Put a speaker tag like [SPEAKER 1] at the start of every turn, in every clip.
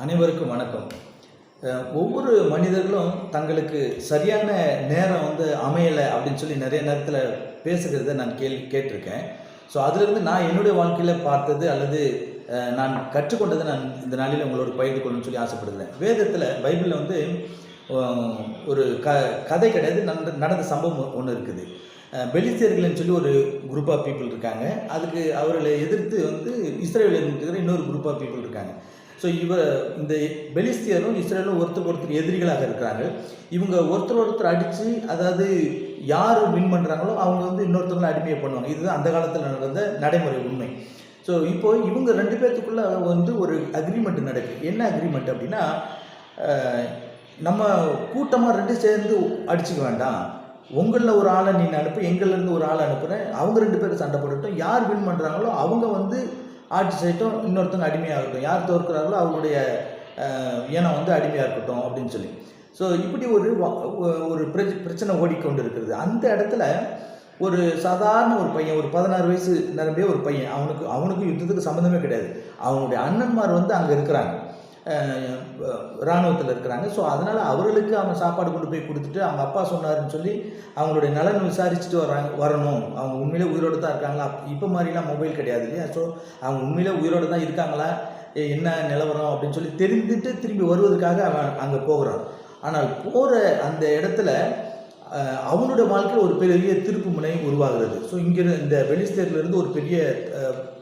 [SPEAKER 1] அனைவருக்கும் வணக்கம். ஒவ்வொரு மனிதர்களும் தங்களுக்கு சரியான நேரம் வந்து அமையலை அப்படின்னு சொல்லி நிறைய நேரத்தில் பேசுகிறத நான் கேள்வி கேட்டிருக்கேன். ஸோ அதிலிருந்து நான் என்னுடைய வாழ்க்கையில் பார்த்தது அல்லது நான் கற்றுக்கொண்டதை நான் இந்த நாளில் உங்களோட பகிர்ந்து கொள்ளணும்னு சொல்லி ஆசைப்படுகிறேன். வேதத்தில் பைபிளில் வந்து ஒரு க கதை கிடையாது நடந்த நடந்த சம்பவம் ஒன்று இருக்குது. பெலிசியர்கள்னு சொல்லி ஒரு குரூப் ஆஃப் பீப்புள் இருக்காங்க. அதுக்கு அவர்களை எதிர்த்து வந்து இஸ்ரேலில் இருக்கிற இன்னொரு குரூப் ஆஃப் பீப்புள் இருக்காங்க. ஸோ இவர் இந்த பெலிஸ்தியரும் இஸ்ரேலும் ஒருத்தருக்கு ஒருத்தர் எதிரிகளாக இருக்கிறாங்க இவங்க ஒருத்தர் ஒருத்தர் அடித்து அதாவது யார் வின் பண்ணுறாங்களோ அவங்க வந்து இன்னொருத்தவங்களை அடிமையை பண்ணுவாங்க. இதுதான் அந்த காலத்தில் நடந்த நடைமுறை உண்மை. ஸோ இப்போ இவங்க ரெண்டு பேர்த்துக்குள்ள வந்து ஒரு அக்ரிமெண்ட் நடக்குது என்ன அக்ரிமெண்ட் அப்படின்னா நம்ம கூட்டமாக ரெண்டு சேர்ந்து அடிச்சுக்க வேண்டாம். உங்களில் ஒரு ஆளை நீ அனுப்பு எங்கள்லேருந்து ஒரு ஆளை அனுப்புகிறேன் அவங்க ரெண்டு பேரும் சண்டை போட்டுட்டோம். யார் வின் பண்ணுறாங்களோ அவங்க வந்து ஆட்சி செய்யட்டும் இன்னொருத்தவங்க அடிமையாக இருக்கட்டும். யார் தோற்கிறார்களோ அவங்களுடைய இனம் வந்து அடிமையாக இருக்கட்டும் அப்படின்னு சொல்லி. ஸோ இப்படி ஒரு ஒரு பிரச்சனை ஓடிக்கொண்டு இருக்கிறது அந்த இடத்துல ஒரு சாதாரண ஒரு பையன் ஒரு பதினாறு வயசு நிரம்பிய ஒரு பையன் அவனுக்கு அவனுக்கு யுத்தத்துக்கு சம்மந்தமே கிடையாது. அவனுடைய அண்ணன்மார் வந்து அங்கே இருக்கிறாங்க. இராணுவத்தில் இருக்கிறாங்க. ஸோ அதனால் அவர்களுக்கு அவன் சாப்பாடு கொண்டு போய் கொடுத்துட்டு அவங்க அப்பா சொன்னாருன்னு சொல்லி அவங்களுடைய நலன் விசாரிச்சுட்டு வராங்க வரணும். அவங்க உண்மையிலே உயிரோடு தான் இருக்காங்களா? இப்போ மாதிரிலாம் மொபைல் கிடையாது இல்லையா? ஸோ அவங்க உண்மையிலே உயிரோடு தான் இருக்காங்களா? என்ன நிலவரம் அப்படின்னு சொல்லி தெரிந்துட்டு திரும்பி வருவதற்காக அவன் அங்கே போகிறான். ஆனால் போகிற அந்த இடத்துல அவனுடைய வாழ்க்கையில் ஒரு பெரிய திருப்பு முனை உருவாகிறது. ஸோ இங்கே இந்த வெளிஸ்தேர்லேருந்து ஒரு பெரிய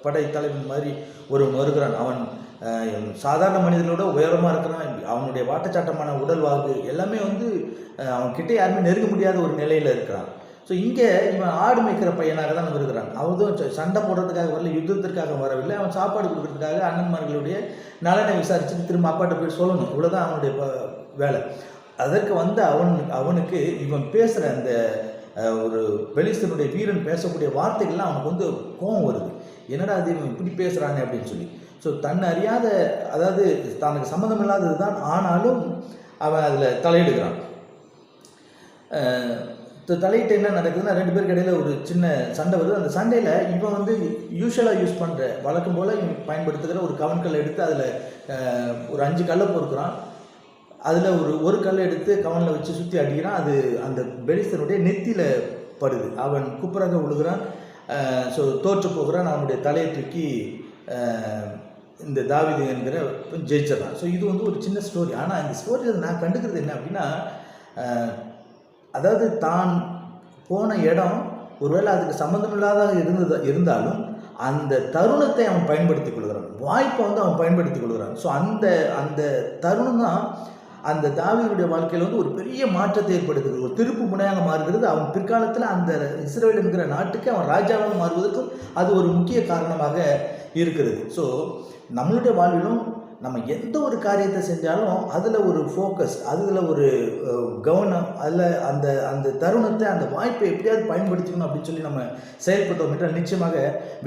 [SPEAKER 1] படை தலைவன் மாதிரி ஒரு வருகிறான். அவன் சாதாரண மனிதர்களோட உயரமாக இருக்கிறான். அவனுடைய வாட்டச்சாட்டமான உடல் வாக்கு எல்லாமே வந்து அவன் கிட்டே யாருமே நெருங்க முடியாத ஒரு நிலையில் இருக்கிறான். ஸோ இங்கே இவன் ஆடு மேய்க்கிற பையனாக தான் இருக்கிறான் அவன் சண்டை போடுறதுக்காக வரல யுத்தத்திற்காக வரவில்லை. அவன் சாப்பாடு கொடுக்கறதுக்காக அண்ணன்மார்களுடைய நலனை விசாரிச்சுட்டு திரும்ப அப்பாட்ட போய் சொல்லணும். இவ்வளோதான் அவனுடைய வேலை. அதற்கு வந்து அவன் அவனுக்கு இவன் பேசுகிற அந்த ஒரு பெலிஸ்தனுடைய வீரன் பேசக்கூடிய வார்த்தைகள்லாம் அவனுக்கு வந்து கோபம் வருது. என்னடா அது இவன் இப்படி பேசுகிறானே அப்படின்னு சொல்லி. ஸோ தன் அறியாத அதாவது தனக்கு சம்மந்தம் இல்லாதது தான் ஆனாலும் அவன் அதில் தலையிடுகிறான். தலையிட்டு என்ன நடக்குதுன்னா ரெண்டு பேருக்கு இடையில ஒரு சின்ன சண்டை வருது. அந்த சண்டையில் இவன் வந்து யூஸ்வலாக யூஸ் பண்ணுற வழக்கம் போல் இவன் பயன்படுத்துகிற ஒரு கவன்கல் எடுத்து அதில் ஒரு அஞ்சு கல்லை பொறுக்கிறான். அதில் ஒரு ஒரு கல்லை எடுத்து கவனில் வச்சு சுற்றி அடிக்கிறான் அது அந்த பெலிஸ்தனுடைய நெத்தியில் படுது. அவன் குப்புறாக விழுகிறான் ஸோ தோற்று போகிறான் அவனுடைய தலையை தூக்கி இந்த தாவிது என்கிற ஜெயிச்சிடறான் ஸோ இது வந்து ஒரு சின்ன ஸ்டோரி ஆனால் இந்த ஸ்டோரியில் நான் கண்டுக்கிறது என்ன அப்படின்னா அதாவது தான் போன இடம் ஒருவேளை அதுக்கு சம்மந்தமில்லாத இருந்தது இருந்தாலும் அந்த தருணத்தை அவன் பயன்படுத்திக் கொள்கிறான். வாய்ப்பை வந்து அவன் பயன்படுத்திக் கொள்கிறான். ஸோ அந்த அந்த தருணம் தான் அந்த தாவியுடைய வாழ்க்கையில் வந்து ஒரு பெரிய மாற்றத்தை ஏற்படுத்துகிறது ஒரு திருப்பு முனையாக மாறுகிறது. அவன் பிற்காலத்தில் அந்த இஸ்ரேல் என்கிற நாட்டுக்கு அவன் ராஜாவாக மாறுவதற்கும் அது ஒரு முக்கிய காரணமாக இருக்கிறது ஸோ நம்மளுடைய வாழ்விலும் நம்ம எந்த ஒரு காரியத்தை செஞ்சாலும் அதில் ஒரு ஃபோக்கஸ் அதில் ஒரு கவனம் அதில் அந்த அந்த தருணத்தை அந்த வாய்ப்பை எப்படியாவது பயன்படுத்திக்கணும் அப்படின்னு சொல்லி நம்ம செயல்பட்டோம் என்றால் நிச்சயமாக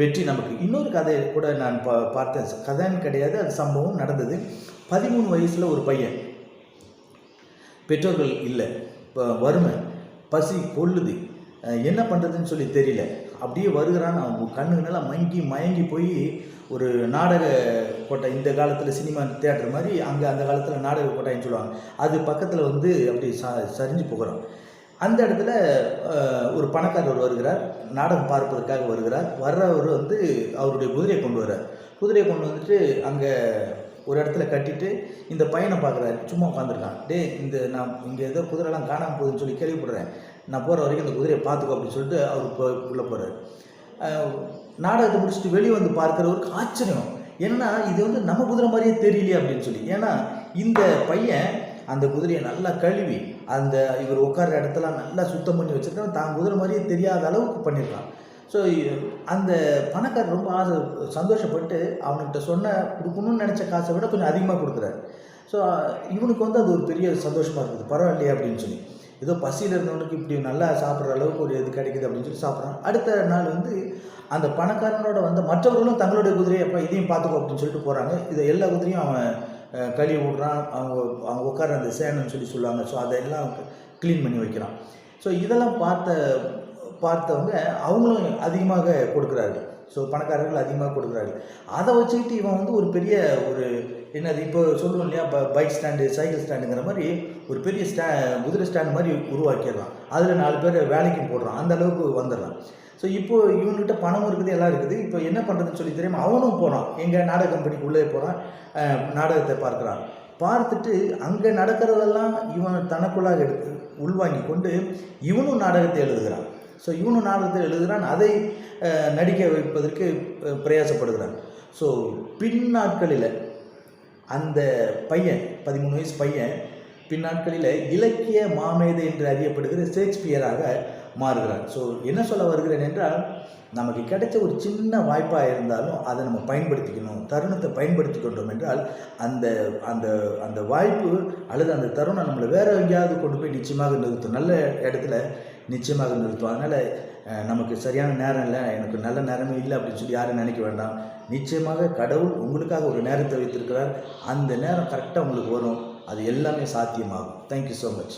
[SPEAKER 1] வெற்றி நமக்கு. இன்னொரு கதை கூட நான் பா பார்த்தேன். கதைன்னு கிடையாது அது சம்பவம் நடந்தது. பதிமூணு வயசில் ஒரு பையன். பெற்றோர்கள் இல்லை. இப்போ வறுமை பசி கொள்ளுது. என்ன பண்ணுறதுன்னு சொல்லி தெரியல. அப்படியே வருகிறான். அவன் கண்ணுங்கெல்லாம் மங்கி மயங்கி போய் ஒரு நாடக கோட்டை இந்த காலத்தில் சினிமா தேட்டர் மாதிரி அங்கே அந்த காலத்தில் நாடக கோட்டைன்னு சொல்லுவாங்க. அது பக்கத்தில் வந்து அப்படி ச சரிஞ்சு போகிறான். அந்த இடத்துல ஒரு பணக்காரர் வருகிறார். நாடகம் பார்ப்பதற்காக வருகிறார். வர்றவர் வந்து அவருடைய குதிரையை கொண்டு வர்றார். குதிரையை கொண்டு வந்துட்டு அங்கே ஒரு இடத்துல கட்டிட்டு இந்த பையனை பார்க்குறாரு. சும்மா உட்காந்துருக்கான் டேய் இந்த நான் இங்கே ஏதோ குதிரைலாம் காணாமல் போகுதுன்னு சொல்லி கேள்விப்படுறேன். நான் போகிற வரைக்கும் இந்த குதிரையை பார்த்துக்கோ அப்படின்னு சொல்லிட்டு அவர் போ உள்ளே போகிறார் நாடகத்தை முடிச்சுட்டு வெளியே வந்து பார்க்குறவருக்கு ஆச்சரியம். ஏன்னா இது வந்து நம்ம குதிரை மாதிரியே தெரியலையே அப்படின்னு சொல்லி. ஏன்னா இந்த பையன் அந்த குதிரையை நல்லா கழுவி அந்த இவர் உட்கார்ற இடத்தெல்லாம் நல்லா சுத்தம் பண்ணி வச்சுருக்கான். தான் குதிரை மாதிரியே தெரியாத அளவுக்கு பண்ணியிருக்கான். ஸோ அந்த பணக்காரர் ரொம்ப ஆசை சந்தோஷப்பட்டு அவன்கிட்ட சொன்ன கொடுக்கணும்னு நினச்ச காசை விட கொஞ்சம் அதிகமாக கொடுக்குறாரு. ஸோ இவனுக்கு வந்து அது ஒரு பெரிய சந்தோஷமாக இருக்குது. பரவாயில்லையே அப்படின்னு சொல்லி. ஏதோ பசியில் இருந்தவனுக்கு இப்படி நல்லா சாப்பிட்ற அளவுக்கு ஒரு இது கிடைக்குது அப்படின்னு சொல்லி சாப்பிட்றான். அடுத்த நாள் வந்து அந்த பணக்காரனோட வந்த மற்றவர்களும் தங்களுடைய குதிரையை அப்போ இதையும் பார்த்துக்கோ அப்படின்னு சொல்லிட்டு போகிறாங்க இதை எல்லா குதிரையும் அவன் கழுவி விடுறான். அவங்க அவங்க உட்கார அந்த சேனன்னு சொல்லி சொல்லுவாங்க. ஸோ அதெல்லாம் க்ளீன் பண்ணி வைக்கிறான். ஸோ இதெல்லாம் பார்த்த பார்த்தவங்க அவங்களும் அதிகமாக கொடுக்குறாரு ஸோ பணக்காரர்கள் அதிகமாக கொடுக்குறாரு அதை வச்சுக்கிட்டு இவன் வந்து ஒரு பெரிய ஒரு என்னது இப்போ சொல்லுவோம் இல்லையா ப பைக் ஸ்டாண்டு சைக்கிள் ஸ்டாண்டுங்கிற மாதிரி ஒரு பெரிய ஸ்டா குதிரை ஸ்டாண்ட் மாதிரி உருவாக்கிடுறான் அதில் நாலு பேர் வேலைக்கும் போடுறான். அந்த அளவுக்கு வந்துடுறான். ஸோ இப்போ இவன்கிட்ட பணமும் இருக்குது எல்லாம் இருக்குது. இப்போ என்ன பண்ணுறதுன்னு சொல்லி தெரியுமா அவனும் போகிறான் எங்கள் நாடக கம்பெனிக்கு உள்ளே போகிறான் நாடகத்தை பார்க்குறான். பார்த்துட்டு அங்கே நடக்கிறதெல்லாம் இவன் தனக்குள்ளாக எடுத்து உள்வாங்கி கொண்டு இவனும் நாடகத்தை எழுதுகிறான். ஸோ இவனு நாடகத்தை எழுதுகிறான் அதை நடிக்க வைப்பதற்கு பிரயாசப்படுகிறான். ஸோ பின் நாட்களில் அந்த பையன் பதிமூணு வயசு பையன் பின்னாட்களில் இலக்கிய மாமேதை என்று அறியப்படுகிற ஷேக்ஸ்பியராக மாறுகிறார். ஸோ என்ன சொல்ல வருகிறேன் என்றால் நமக்கு கிடைச்ச ஒரு சின்ன வாய்ப்பாக இருந்தாலும் அதை நம்ம பயன்படுத்திக்கணும். தருணத்தை பயன்படுத்தி கொண்டோம் என்றால் அந்த அந்த அந்த வாய்ப்பு அல்லது அந்த தருணம் நம்மளை வேறு எங்கேயாவது கொண்டு போய் நிச்சயமாக நிறுத்தும். நல்ல இடத்துல நிச்சயமாக நிறுத்தும். அதனால் நமக்கு சரியான நேரம் இல்லை எனக்கு நல்ல நேரமே இல்லை அப்படின்னு சொல்லி யாரும் நினைக்க வேண்டாம். நிச்சயமாக கடவுள் உங்களுக்காக ஒரு நேரத்தை வைத்திருக்கிறார். அந்த நேரம் கரெக்டாக உங்களுக்கு வரும். அது எல்லாமே சாத்தியமாகும். Thank you so much